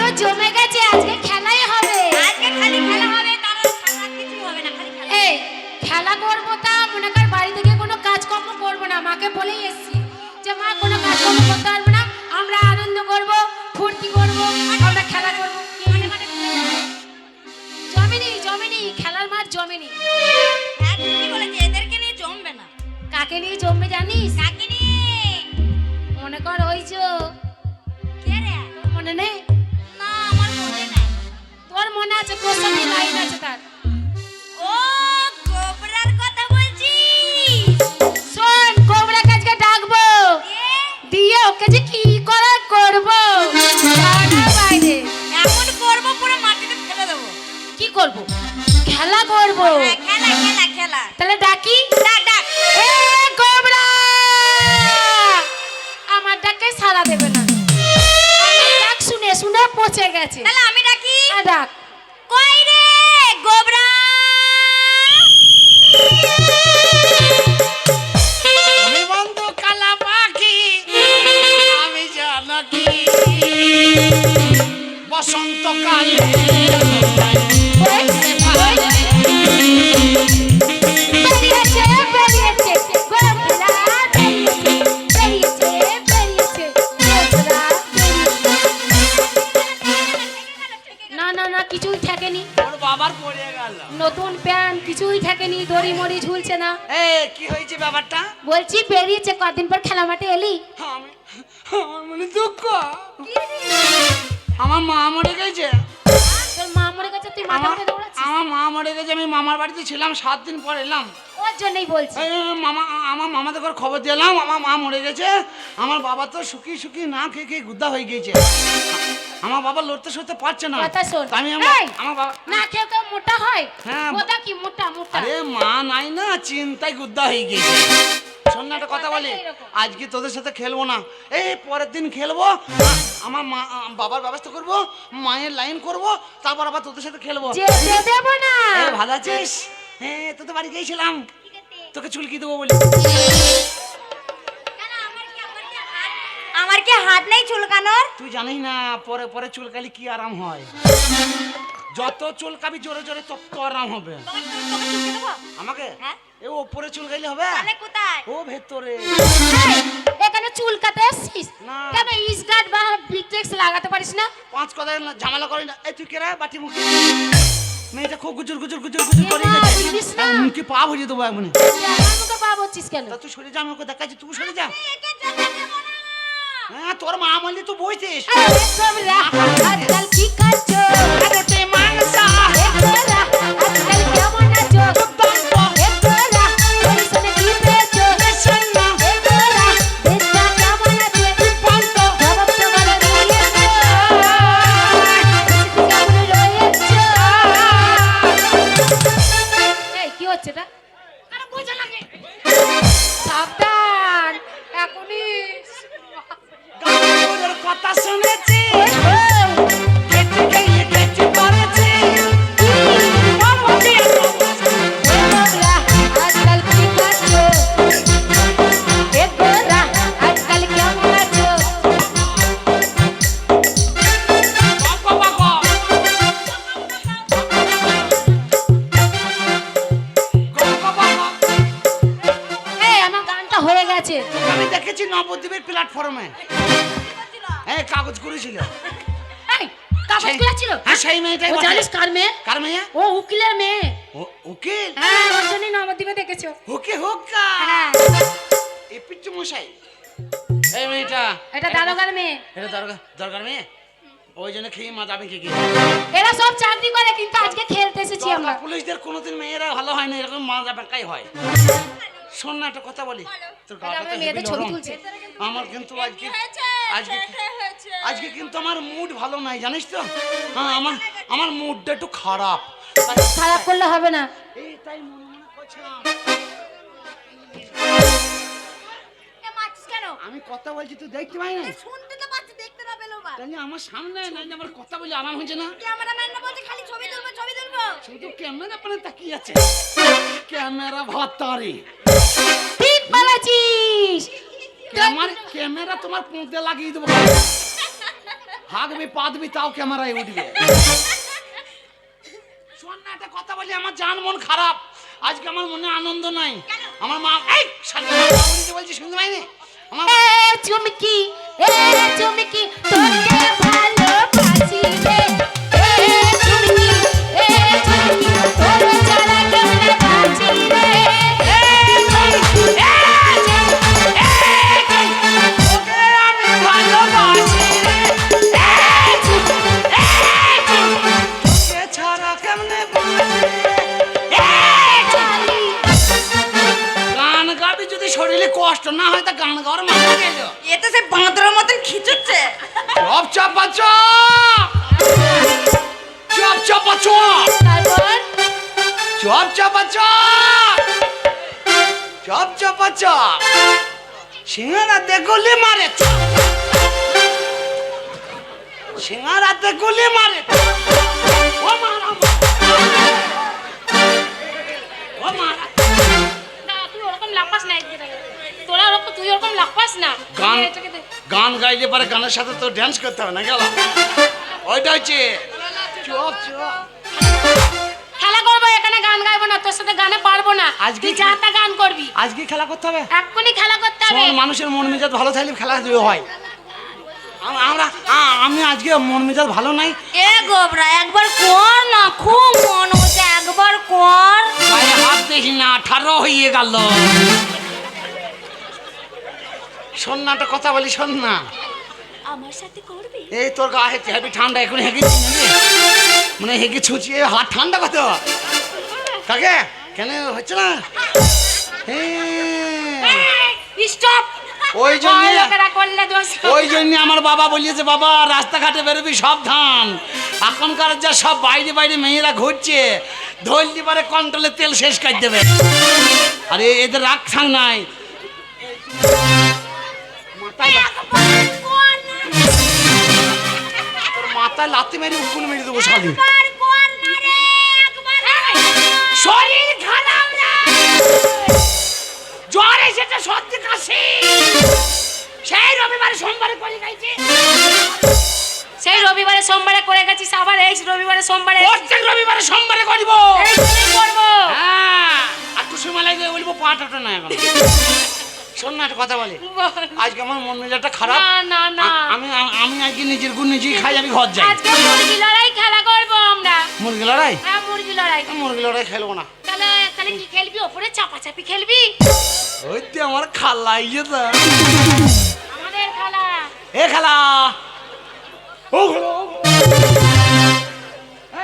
তো জমে গেছে আজকে খেলাই হবে। আজকে খালি খেলা হবে তার সারা কিছুই হবে না খালি খেলা। এই খেলা করব তা মনে কর বাড়ি থেকে কোনো কাজকর্ম করব না মাকে বলেই এসছি যে মা কোনো কাজকর্ম করতে পারব না আমরা আনন্দ করব ফুর্তি করব আমরা খেলা করব। মানে মানে? জমেনি জমেনি খেলার মাঠ জমেনি। হ্যাঁ ঠিকই বলেছে এদেরকে নিয়ে জমবে না। কাকে নিয়ে জমবে জানিস? কাকে নিয়ে আছে তোর সঙ্গে লাইন আছে তার। ও কথা শোন কোবরা কাজকে ডাকবো। দিয়ে ওকে যে কি করার করব? বাইরে। এমন করব পুরো মাটিতে ফেলে দেবো। কি করব? খেলা করব। হ্যাঁ, খেলা খেলা খেলা। তাহলে ডাকি? ডাক ডাক। এ কোবরা! আমার ডাকে সারা দেবে না। আমার ডাক শুনে শুনে পচে গেছে। তাহলে কি হয়েছে ব্যাপারটা? বলছি বেরিয়েছে কদিন পর খেলা মাঠে এলি। আমি আমার মনে দুঃখ। আমার মা মরে গেছে? মরে গেছে তুই মাথা আমার উঠে দৌড়াচ্ছিস? আমার মা মরে গেছে আমি মামার বাড়িতে ছিলাম সাত দিন পর এলাম। ওর জন্যই বলছি। মামা আমার মামাদের ঘর খবর দিলাম আমার মা মরে গেছে আমার বাবা তো শুকিয়ে শুকিয়ে না খেয়ে খেয়ে গুদ্দা হয়ে গিয়েছে। আমার বাবা লড়তে সরতে পারছে না। কথা শোন। আমি আমার আমার বাবা না কেউ কেউ মোটা হয়। হ্যাঁ। মোটা কি? মোটা মোটা। আরে মা নাই না চিন্তায় গুদ্দা হয়ে গিয়েছে। শোন না একটা কথা বলি আজকে তোদের সাথে খেলব না। এই পরের দিন খেলব। আমার মা বাবার ব্যবস্থা করব মায়ের লাইন করব তারপর আবার তোদের সাথে খেলব। দেব না। ভালো আছিস? হ্যাঁ তোদের বাড়ি গিয়েছিলাম। তোকে চুলকি দেবো বলি। আমার কি- আমার আমার কি হাত নেই চুলকানোর? তুই জানিস না পরে পরে চুলকালি কি আরাম হয়। যত চুলকাবি জোরে জোরে তত আরাম হবে। আমাকে? হ্যাঁ? এ ওপরে চুলকাইলে হবে? তাহলে কোথায়? ও ভেতরে। এখানে চুল কাতে এসছিস? কেন ইসগার্ড বা বিটেক্স লাগাতে পারিস না? পাঁচ কথা ঝামেলা করি না। এই তুই কেরা বাটি মুখে। মেয়েটা খুব গুজুর গুজুর গুজুর গুজুর করে? মুখে পা ভরিয়ে দেবো এমনি। মুখে পা বলছিস কেন? তা তুই সরে যা আমি ওকে দেখাচ্ছি। তুই সরে যা। হ্যাঁ তোর মা মারলি তুই বইছিস। কি করছ আরে হয়ে গেছে। আমি দেখেছি নবদ্বীপের প্ল্যাটফর্মে হ্যাঁ কাগজ করেছিল কাগজ সেই- হ্যাঁ সেই মেয়েটাই ও জানিস কার মেয়ে? কার মেয়ে? ও উকিলের মেয়ে। ও উকিল? হ্যাঁ ওর জন্যই নবদ্বীপে দেখেছ। হুকে হুক্কা। হ্যাঁ। এ পিচ্চু মশাই। এই মেয়েটা। এটা দারোগার মেয়ে। এটা দরকার দরকার মেয়ে? ওই জন্য খেয়ে মা যাবে কি কি এরা সব চাকরি করে কিন্তু আজকে খেলতে এসেছি আমরা। পুলিশদের কোনোদিন মেয়েরা ভালো হয় না এরকম মা যাবেকাই হয়। শোন না একটা কথা বলি। তোর গাটা মেয়েদের ছবি তুলছে। আমার কিন্তু আজকে আজকে আজকে কিন্তু আমার মুড ভালো নাই জানিস তো? হ্যাঁ আমার আমার মুডটা একটু খারাপ। খারাপ করলে হবে না। এই তাই মনে মনে করছিলাম? আমি কথা বলছি তুই দেখতে পাই না। শুনতে তো পাচ্ছি, দেখতে না। তাহলে আমার সামনে নাই আমার কথা বলি আরাম হয়েছে না? ক্যামেরাম্যান না বলছে খালি ছবি তুলবো, ছবি তুলবো। শুধু ক্যামেরা পানে তাকিয়ে আছে। ক্যামেরা ভাতারি ঠিক বলেছিস। আমার ক্যামেরা তোমার পুঁতে লাগিয়ে দেবো। হাগবি পাদবি তাও ক্যামেরায় উঠবে। শোন না একটা কথা বলি আমার জান মন খারাপ। আজকে আমার মনে আনন্দ নাই। আমার মা এই বলছি শুনতে পাইনি? আমার চুমকি চুমকি তোকে ভালোবাসি রে। চপ চাপা চপ সিঙ্গারাতে গুলি মারে সিঙ্গারাতে গুলি মারে গান গাইলে পরে গানের সাথে তো ড্যান্স করতে হবে না গেল ওইটা হচ্ছে চপ চপ গান গাইবো না তোর সাথে গানে পারব না। আজকে যা তা গান করবি। আজকে খেলা করতে হবে? এক্ষুনি খেলা করতে হবে। মানুষের মন মেজাজ ভালো থাকলে খেলা হয়। আম- আমরা আমি আজকে মন মেজাজ ভালো নাই। এ গোবরা একবার কর না খুব মন হচ্ছে একবার কর। গায়ে হাত দেখি না আঠারো হয়ে গেল। শোন না একটা কথা বলি শোন না। আমার সাথে করবি? এই তোর গা হেঁটে হেবি ঠান্ডা এখন হেগেছি মানে হেগে ছুচিয়ে হাত ঠান্ডা কত? কাকে? কেন হচ্ছে না? হ্যাঁ। স্টপ ওই জন্যে ওই জন্য আমার বাবা বলিয়েছে বাবা রাস্তাঘাটে বেরোবি সাবধান। এখনকার যা সব বাইরে বাইরে মেয়েরা ঘুরছে ধরলি পারে কন্ট্রোলে তেল শেষ করে দেবে। আরে এদের রাগ থাক নাই। মাথায় লাতি মেরে উকুন মেরে দেবো শালি। শরীর খারাপ না। জ্বর এসেছে সত্যি কাশি। সেই রবিবারে সোমবারে করে গাইছে সেই রবিবারে সোমবারে করে গেছিস আবার এই রবিবারে সোমবারে প্রত্যেক রবিবারে সোমবারে করব। করব। হ্যাঁ আর টুসু মেলায় গিয়ে বলব পাটাটা না এখন। শোন না একটা কথা বলি। আজকে আমার মন মেজাজটা খারাপ। না, না। আমি আমি আজকে নিজের গুণ নিজেই খাই আমি ঘর যাই। আজকে লড়াই খেলা করব। মুরগি লড়াই? হ্যাঁ মুরগি লড়াই। মুরগি লড়াই খেলব না। তাহলে তাহলে কি খেলবি? ওপরে চাপাচাপি খেলবি? ওই তো আমার খালা ইয়ে তো। আমাদের খেলা। এ খালা। ও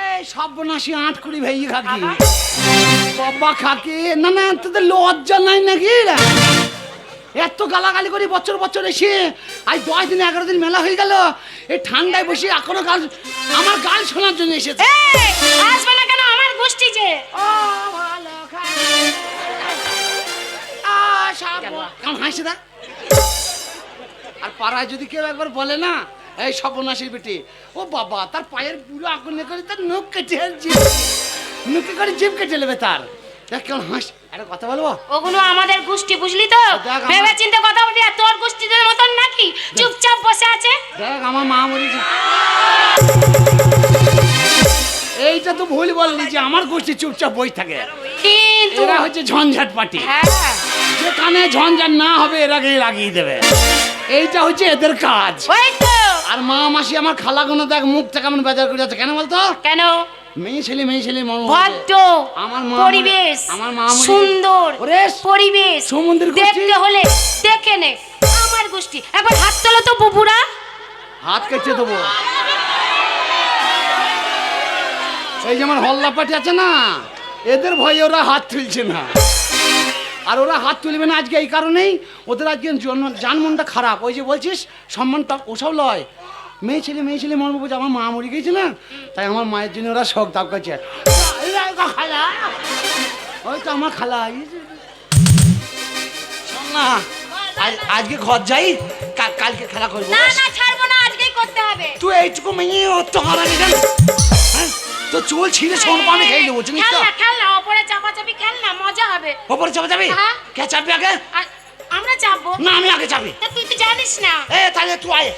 এই সর্বনাশী আট কুড়ি ভেঙে খাকি বাবা খাকি না না তোদের লজ্জা নাই নাকি রে? এত গালাগালি করি বছর বছর এসে আজ দশ দিন এগারো দিন মেলা হয়ে গেল এই ঠান্ডায় বসে এখনও গাল আমার গাল শোনার জন্য এসেছে। এই, আসবে না কেন? আমার গোষ্ঠী যে। ও ভালো খাকি। আ, সর্ব- কেমন হাসি দা আর পাড়ায় যদি কেউ একবার বলে না এই সর্বনাশীর বেটি ও বাবা তার পায়ের পুরো আগুনে করে তার নখ কেটে নুকে করে জিভ কেটে নেবে তার। দেখ কেমন হাস একটা কথা বলব? ওগুলো আমাদের গোষ্ঠী বুঝলি তো? ভেবে চিন্তে কথা বলবি আর তোর গোষ্ঠীদের মতন নাকি? চুপচাপ বসে আছে? দেখ আমার মা মরেছে এইটা তো ভুল বললি যে আমার গোষ্ঠী চুপচাপ বই থাকে। কিন্তু এরা হচ্ছে ঝঞ্ঝাট পার্টি। হ্যাঁ। যেখানে ঝঞ্ঝাট না হবে এরাকে লাগিয়ে দেবে। এইটা হচ্ছে এদের কাজ। আর মা মাসি আমার খালাগুনো দেখ মুখটা কেমন বেজার করে যাচ্ছে কেন বলতো? কেন? মেয়ে ছেলে মেয়ে ছেলে ভদ্র আমার পরিবেশ আমার মা সুন্দর ওরে, পরিবেশ। সমুদ্রের গোষ্ঠী। দেখতে হলে দেখে নে আমার গোষ্ঠী। একবার হাত তোলো তো বুবুরা। হাত কেটে দেবো। এই যেমন হল্লা পাটি আছে না এদের ভয়ে ওরা হাত তুলছে না। আর ওরা হাত তুলবে না আজকে এই কারণেই ওদের আজকে জন্ম জানমনটা খারাপ। ওই যে বলছিস সম্মানটা ওসব লয়। মেয়ে ছেলে মেয়ে ছেলে মর্ম বুঝে আমার মা মরে গেছে না? তাই আমার মায়ের জন্য ওরা শখ দাব করছে। খালা ওই তো আমার খালা না আজকে ঘর যাই কালকে খেলা করব। না না ছাড়বো না আজকেই করতে হবে। তুই এইটুকু মেয়ে কেন? হ্যাঁ? তো চুল ছিঁড়ে সোন পানি খেয়ে চিনিস খেল তো? না খেল না ওপরে চাপাচাপি খেল না মজা হবে। ওপরে চাপা যাবি হ্যাঁ। কে চাপবি আগে? আমরা চাপবো। না আমি আগে চাপি। তুই তো জানিস না। এ তাহলে তুই আয়।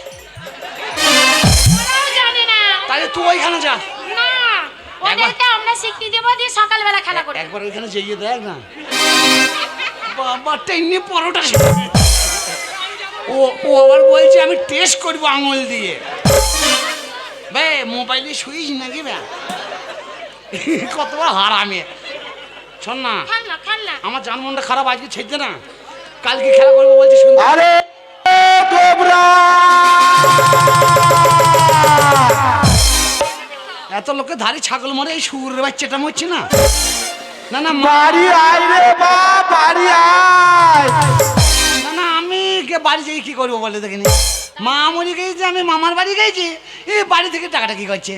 তাহলে তুই ওইখানে যা। না ওদেরকে আমরা শিখিয়ে দেবো দিয়ে সকালবেলা খেলা করব একবার ওইখানে যেয়ে দেখ না। বাবা টেনে পরোটা ও ও আবার বলছে আমি টেস্ট করব আঙুল দিয়ে। বে মোবাইলে শুইস নাকি বে? কতবার হারামে। শোন না। আমার জান মনটা খারাপ আজকে ছেড়ে না। কালকে খেলা করব বলছি শুনতে আরে এত লোকে ধারি ছাগল মরে এই সুরের বাচ্চাটা মরছে না? না না বাড়ি আয় রে বা বাড়ি আয়। না না আমি কে বাড়ি যেয়ে কি করব বলে দেখিনি মা মরে গেছে আমি মামার বাড়ি গেছি। এ বাড়ি থেকে টাকাটা কি করছে?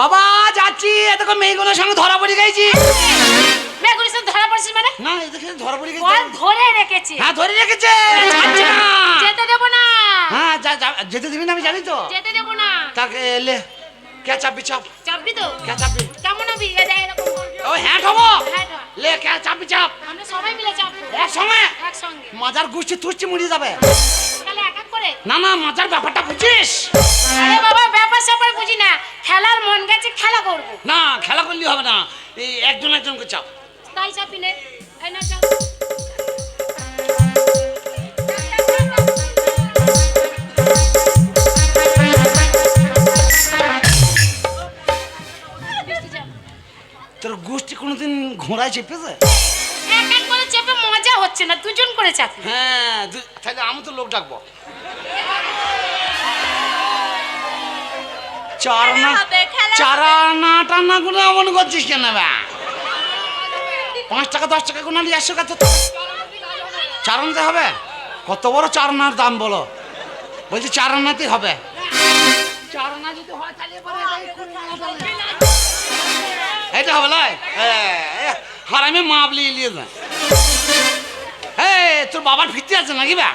বাবা যাচ্ছি এতক্ষণ মেয়েগুলোর সঙ্গে ধরা পড়ে গেছি। মেয়েগুলি সব ধরা পড়ছিস মানে? না ধরা পড়ে গেছে। বল ধরে রেখেছে। হ্যাঁ ধরে রেখেছে যেতে দেবো না। হ্যাঁ যা যা যেতে দিবি না আমি জানি তো? যেতে দেবো না। তাকে এলে কে চাপবি চাপ। চাপবি তো? কে চাপবি? কেমন হবি এ দেখ এরকম ও হ্যাঁ হব হ্যাঁ, লে কে চাপবি চাপ। আমরা সবাই মিলে চাপবো। এক সময় একসঙ্গে। মাজার গুষ্টি তুষ্টি মুড়ি যাবে। তাহলে এক এক করে? না না মাজার ব্যাপারটা বুঝিস? আরে বাবা ব্যাপার স্যাপার বুঝি না। খেলার মন গেছে খেলা করব। না খেলা করলে হবে না। এই একজন একজনকে চাপ। তাই চাপি নে। এই না চাপ। কোনোদিন ঘোড়ায় চেপেছে? এক এক করে চেপে মজা হচ্ছে না দুজন করে চাপি। হ্যাঁ তাহলে আমি তো লোক ডাকবো। চার না হবে, খেলা চারা না টানা গুলো এমন করছিস কেন বা? পাঁচ টাকা দশ টাকা নিয়ে একশো কত চার আনাতে হবে? কত বড় চার আনার দাম বলো। বলছি চার আনাতেই হবে। চার আনা যদি হয় তাহলে এটা হবে লয় হারামে মাপলি লিয়ে যা এই তোর বাবার ফিরতে আছে নাকি বা?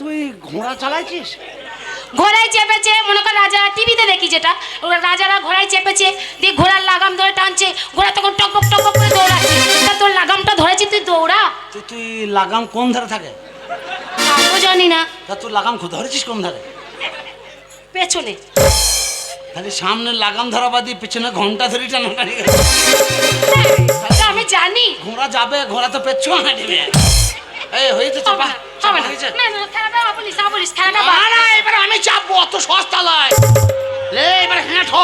তুই ঘোড়া চালাইছিস? ঘোড়ায় চেপেছে মনে কর রাজা টিভিতে দেখি যেটা ওরা রাজারা ঘোড়ায় চেপেছে দিয়ে ঘোড়ার লাগাম ধরে টানছে ঘোড়া তখন টপক টপক করে দৌড়াচ্ছে। তা তোর লাগামটা ধরেছি তুই দৌড়া? তুই তুই লাগাম কোন ধারে থাকে? তাও জানি না। তা তুই লাগাম ধরেছিস কোন ধারে? পেছনে। তাহলে সামনে লাগাম ধরা বাদি পেছনে ঘণ্টা ধরে তা আমি জানি। ঘোড়া যাবে ঘোড়া তো পেছন হাঁটিবে এই হয়েছে চাপা। চাপা না। হয়েছে। না, না, খেলাটা না বলিস, খেলাটা না না এবার আমি চাপবো অত সস্তা লয় লে এবার হ্যাঁ ঠ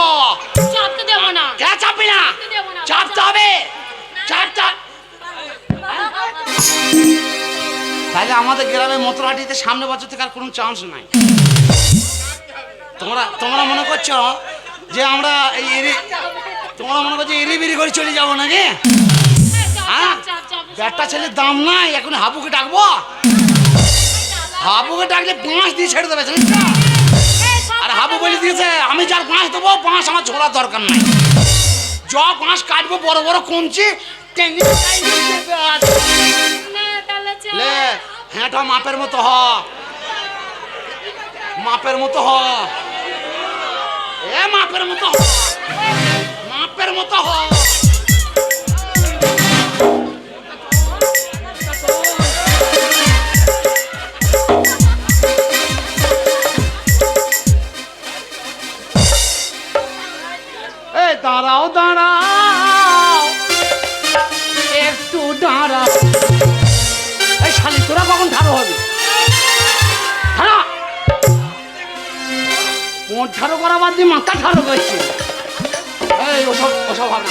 চাপতে দেবো না। কে চাপবি না? চাপতে হবে। চাপতে তাহলে আমাদের গ্রামে মতরাটিতে সামনে বছর থেকে আর কোনো চান্স নাই। তোমরা তোমরা মনে করছ যে আমরা এই তোমরা মনে করছ এরি বেরি করে চলে যাব নাকি? এই, হ্যাঁ? ব্যাটটা ছেলের দাম নাই, এখন হাবুকে ডাকবো? হাবুকে ডাকলে পাঁচ দিয়ে ছেড়ে দেবে আর হাবু বলে দিয়েছে, আমি যার পাঁচ দেবো পাঁচ আমার ছোড়ার দরকার নাই। জ পাঁচ কাটবো, বড় বড় কমছি হ্যাঁটা মাপের মতো হ। মাপের মতো হ। এ, মাপের মতো হ। মাপের মতো হ। দাঁড়াও দাঁড়াও। একটু দাঁড়াও। এই শালি, তোরা কখন ঠাড়ো হবে? ঠাড়া মোট করা বাদ দিয়ে মাথা ঠাড়ো করছে। এই, ওসব ওসব হবে